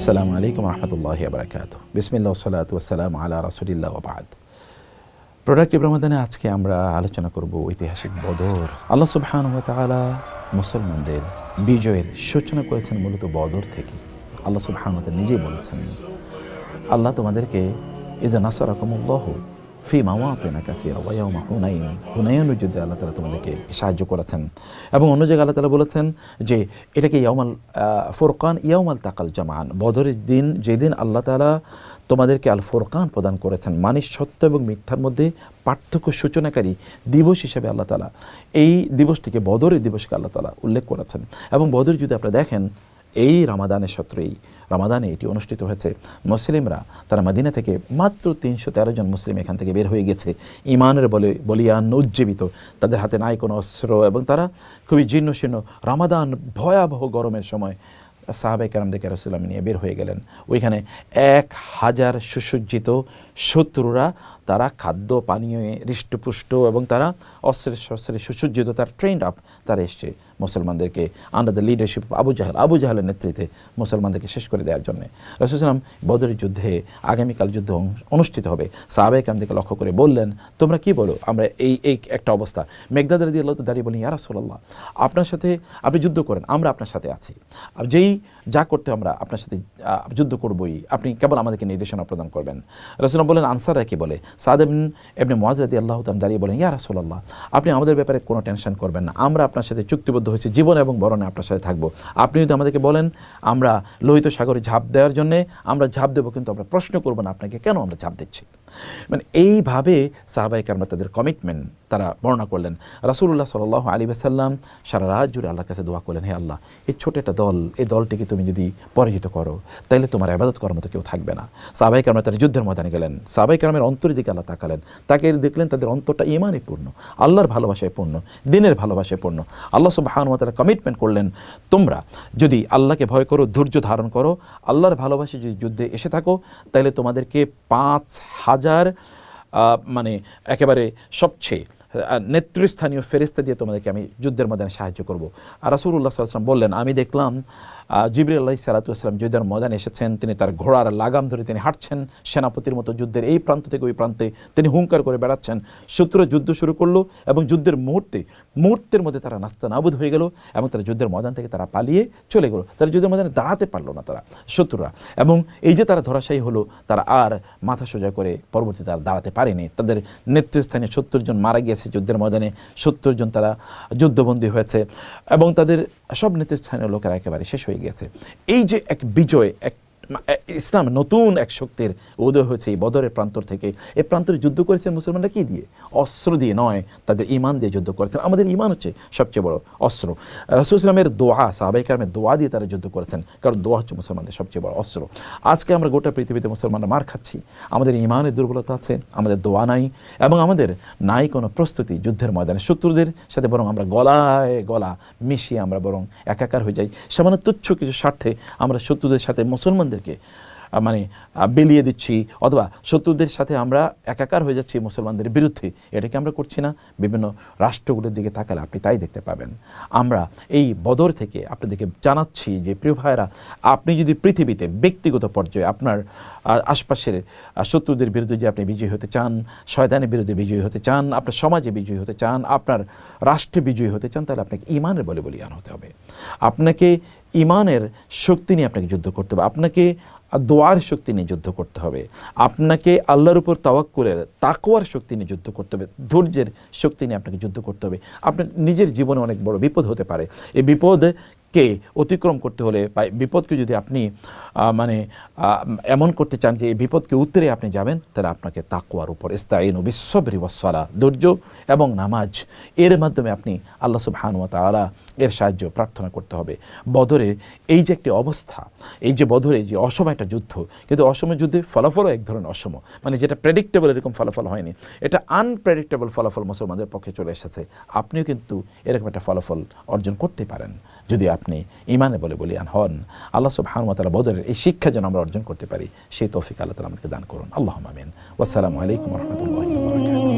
আসসালামু আলাইকুম রহমতুল্লাহ আবরাকাত বিসমিল্লা সালাত ওসালাম আলা রাসুলিল্লাহ ওবাদ প্রোডাক্টিভ রমাদানে আজকে আমরা আলোচনা করব ঐতিহাসিক বদর। আল্লাহ সুবহান তালা মুসলমানদের বিজয়ের সূচনা করেছেন মূলত বদর থেকে। আল্লাহ সুবহান নিজেই বলেছেন, আল্লাহ তোমাদেরকে ইজা নাসারাকুমুল্লাহ ফি মাওয়াতিনা কাসিরা ওয়া ইয়াউমা হুনাইন। হুনাইনের যুদ্ধে আল্লাহ তাআলা তোমাদেরকে সাহায্য করেছেন। এবং অন্য জায়গায় আল্লাহ তাআলা বলেছেন যে এটাকে আহ, ফুরকান ইয়াউমাল তাকাল জামান বদরের দিন যেদিন আল্লাহ তাআলা তোমাদেরকে আল ফুরকান প্রদান করেছেন মানে সত্য এবং মিথ্যার মধ্যে পার্থক্য সূচনাকারী দিবস হিসেবে আল্লাহ তাআলা এই দিবসটিকে বদরের দিবসকে আল্লাহ তাআলা উল্লেখ করেছেন। এবং বদর যদি আপনারা দেখেন এই রামাদানে সত্রেই রামাদানে এটি অনুষ্ঠিত হয়েছে। মুসলিমরা তারা মদিনা থেকে মাত্র তিনশো তেরো জন মুসলিম এখান থেকে বের হয়ে গেছে। ইমানের বলে বলিয়ান উজ্জীবিত তাদের হাতে নাই কোনো অস্ত্র এবং তারা খুবই জীর্ণ শীর্ণ রামাদান ভয়াবহ গরমের সময় সাহাবাই কারামদেরকে রসুলাম নিয়ে বের হয়ে গেলেন। ওইখানে এক হাজার সুসজ্জিত শত্রুরা, তারা খাদ্য, পানীয়, হৃষ্টপুষ্ট এবং তারা অস্ত্রের শস্ত্রে সুসজ্জিত, তার ট্রেন্ড আপ তারা এসছে মুসলমানদেরকে under the leadership Abu Jahl. Abu জাহালের নেতৃত্বে মুসলমানদেরকে শেষ করে দেওয়ার জন্য। রসুলাম বদরের যুদ্ধে, আগামীকাল যুদ্ধ অনুষ্ঠিত হবে। সাহাবাই কামদেরকে লক্ষ্য করে বললেন, তোমরা কি বলো? আমরা এই এই একটা অবস্থা। মেঘদাদ রাদি আল্লাহ দাঁড়িয়ে বলি ইয়া রাসূলুল্লাহ, আপনার সাথে আপনি যুদ্ধ করেন, আমরা আপনার সাথে আছি। আর যেই যা করতে আমরা আপনার সাথে যুদ্ধ করবই। আপনি কেবল আমাদেরকে নির্দেশনা প্রদান করবেন। রসুলাম বলেন আনসাররা কি বলে। সাদ এমনি মোয়াজ আল্লাহ তাম দাঁড়িয়ে বলেন, ইয়া রাসূলুল্লাহ, আপনি আমাদের ব্যাপারে কোনো টেনশন করবেন না। আমরা আপনার সাথে চুক্তিবদ্ধ হয়েছি, জীবন এবং বরণে আপনার সাথে থাকব। আপনি যদি আমাদেরকে বলেন, আমরা লোহিত সাগরে ঝাঁপ দেওয়ার জন্যে আমরা ঝাঁপ দেবো, কিন্তু আমরা প্রশ্ন করব না আপনাকে, কেন আমরা ঝাঁপ দিচ্ছি? মানে এইভাবে সাহাবাই কারমা তাদের কমিটমেন্ট তারা বর্ণনা করলেন। রাসূলুল্লাহ সাল্লাহ আলী সাল্লাম সারা রাত জুড়ে আল্লাহর কাছে দোয়া করলেন, হে আল্লাহ, এই ছোট একটা দল, এই দলটিকে তুমি যদি পরাজিত করো তাহলে তোমার আবাদত করার মতো কেউ থাকবে না। সাহাবাই কারমা তারা যুদ্ধের ময়দানে গেলেন। সাহাবাই কারমের অন্তরের দিকে আল্লাহ তাকালেন। তাকে দেখলেন তাদের অন্তরটা ইমানই পূর্ণ, আল্লাহর ভালোবাসায় পূর্ণ, দিনের ভালোবাসায় পূর্ণ। আল্লাহ সুবাহানুয়া তারা কমিটমেন্ট করলেন, তোমরা যদি আল্লাহকে ভয় করো, ধৈর্য ধারণ করো, আল্লাহর ভালোবাসে যদি যুদ্ধে এসে থাকো তাহলে তোমাদেরকে পাঁচ হাজার মানে একেবারে সবচেয়ে নেতৃস্থানীয় ফেরিস্তা দিয়ে তোমাদেরকে আমি যুদ্ধের ময়দানে সাহায্য করব। আর রাসুল্লাহ সাল্লাম বললেন, আমি দেখলাম জিবরি আল্লাহ সালাতাম যুদ্ধের ময়দানে এসেছেন। তিনি তার ঘোড়ার লাগাম ধরে তিনি হাঁটছেন। সেনাপতির মতো যুদ্ধের এই প্রান্ত থেকে ওই প্রান্তে তিনি হুঙ্কার করে বেড়াচ্ছেন। শত্রুরা যুদ্ধ শুরু করল এবং যুদ্ধের মুহূর্তে, মুহূর্তের মধ্যে তারা নাস্তা নাবুদ হয়ে গেল এবং তারা যুদ্ধের ময়দান থেকে তারা পালিয়ে চলে গেল। তারা যুদ্ধের ময়দানে দাঁড়াতে পারল না তারা, শত্রুরা। এবং এই যে তারা ধরাশায়ী হলো, তারা আর মাথা সোজা করে পরবর্তীতে তারা দাঁড়াতে পারেনি। তাদের নেতৃস্থানীয় সত্তর জন মারা গিয়েছে যুদ্ধের ময়দানে। সত্তর জন তারা যুদ্ধবন্দী হয়েছে এবং তাদের সব নেতৃস্থানীয় লোকেরা একেবারে শেষ হয়ে গিয়েছে এই যে এক বিজয় এক ইসলাম নতুন এক শক্তির উদয় হয়েছে এই বদরের প্রান্তর থেকে। এই প্রান্তরে যুদ্ধ করেছে মুসলমানরা কি দিয়ে? অস্ত্র দিয়ে নয়, তাদের ইমান দিয়ে যুদ্ধ করেছেন আমাদের ইমান হচ্ছে সবচেয়ে বড় অস্ত্র। রাসুল ইসলামের দোয়া সাহাবাই দোয়া দিয়ে তারা যুদ্ধ করেছেন, কারণ দোয়া হচ্ছে মুসলমানদের সবচেয়ে বড় অস্ত্র। আজকে আমরা গোটা পৃথিবীতে মুসলমানরা মার খাচ্ছি। আমাদের ইমানের দুর্বলতা আছে, আমাদের দোয়া নাই, এবং আমাদের নাই কোনো প্রস্তুতি যুদ্ধের ময়দানে। শত্রুদের সাথে বরং আমরা গলায় গলা মিশিয়ে আমরা বরং একাকার হয়ে যাই। সামান্য তুচ্ছ কিছু স্বার্থে আমরা শত্রুদের সাথে মুসলমানদেরকে মানে বেলিয়ে দিচ্ছি অথবা শত্রুদের সাথে আমরা একাকার হয়ে যাচ্ছি মুসলমানদের বিরুদ্ধে, এটাকে আমরা করছি না। বিভিন্ন রাষ্ট্রগুলোর দিকে তাকালে আপনি তাই দেখতে পাবেন। আমরা এই বদর থেকে আপনাদেরকে জানাচ্ছি যে, প্রিয় ভাইয়েরা, আপনি যদি পৃথিবীতে ব্যক্তিগত পর্যায়ে আপনার আশপাশের শত্রুদের বিরুদ্ধে যে আপনি বিজয়ী হতে চান, শয়তানের বিরুদ্ধে বিজয়ী হতে চান, আপনার সমাজে বিজয়ী হতে চান, আপনার রাষ্ট্রে বিজয়ী হতে চান, তাহলে আপনাকে ইমানের বলে বলিয়ান হতে হবে। আপনাকে ইমানের শক্তি নিয়ে আপনাকে যুদ্ধ করতে হবে। আপনাকে দোয়ার শক্তি নিয়ে যুদ্ধ করতে হবে। আপনাকে আল্লাহর উপর তাওয়াক্কুলের তাকোয়ার শক্তি নিয়ে যুদ্ধ করতে হবে। ধৈর্যের শক্তি নিয়ে আপনাকে যুদ্ধ করতে হবে। আপনার নিজের জীবনে অনেক বড় বিপদ হতে পারে। এই বিপদ কে অতিক্রম করতে হলে বা বিপদকে যদি আপনি মানে এমন করতে চান যে এই বিপদকে উত্তরে আপনি যাবেন, তাহলে আপনাকে তাকওয়ার উপর ইস্তাইন বিশ্ববরি ওয়াসলা ধৈর্য এবং নামাজ, এর মাধ্যমে আপনি আল্লাহ সুবহানুয়া তাআলা এর সাহায্য প্রার্থনা করতে হবে। বদরে এই যে একটি অবস্থা, এই যে বদরে যে অসম একটা যুদ্ধ, কিন্তু অসম যুদ্ধে ফলাফলও এক ধরনের অসম মানে যেটা প্রেডিক্টেবল এরকম ফলাফল হয়নি, এটা আনপ্রেডিক্টেবল ফলাফল মুসলমানদের পক্ষে চলে এসেছে। আপনিও কিন্তু এরকম একটা ফলাফল অর্জন করতে পারেন। যদি আপনি ইমানে বলে বলিয়ান হন, আল্লাহ সুবহানাহু ওয়া তালা বদরের এই শিক্ষা যেন আমরা অর্জন করতে পারি, সেই তৌফিক আল্লাহ তালা আমাদেরকে দান করুন। আল্লাহ আমিন। ওয়াসালামু আলাইকুম রহমতুল্লাহ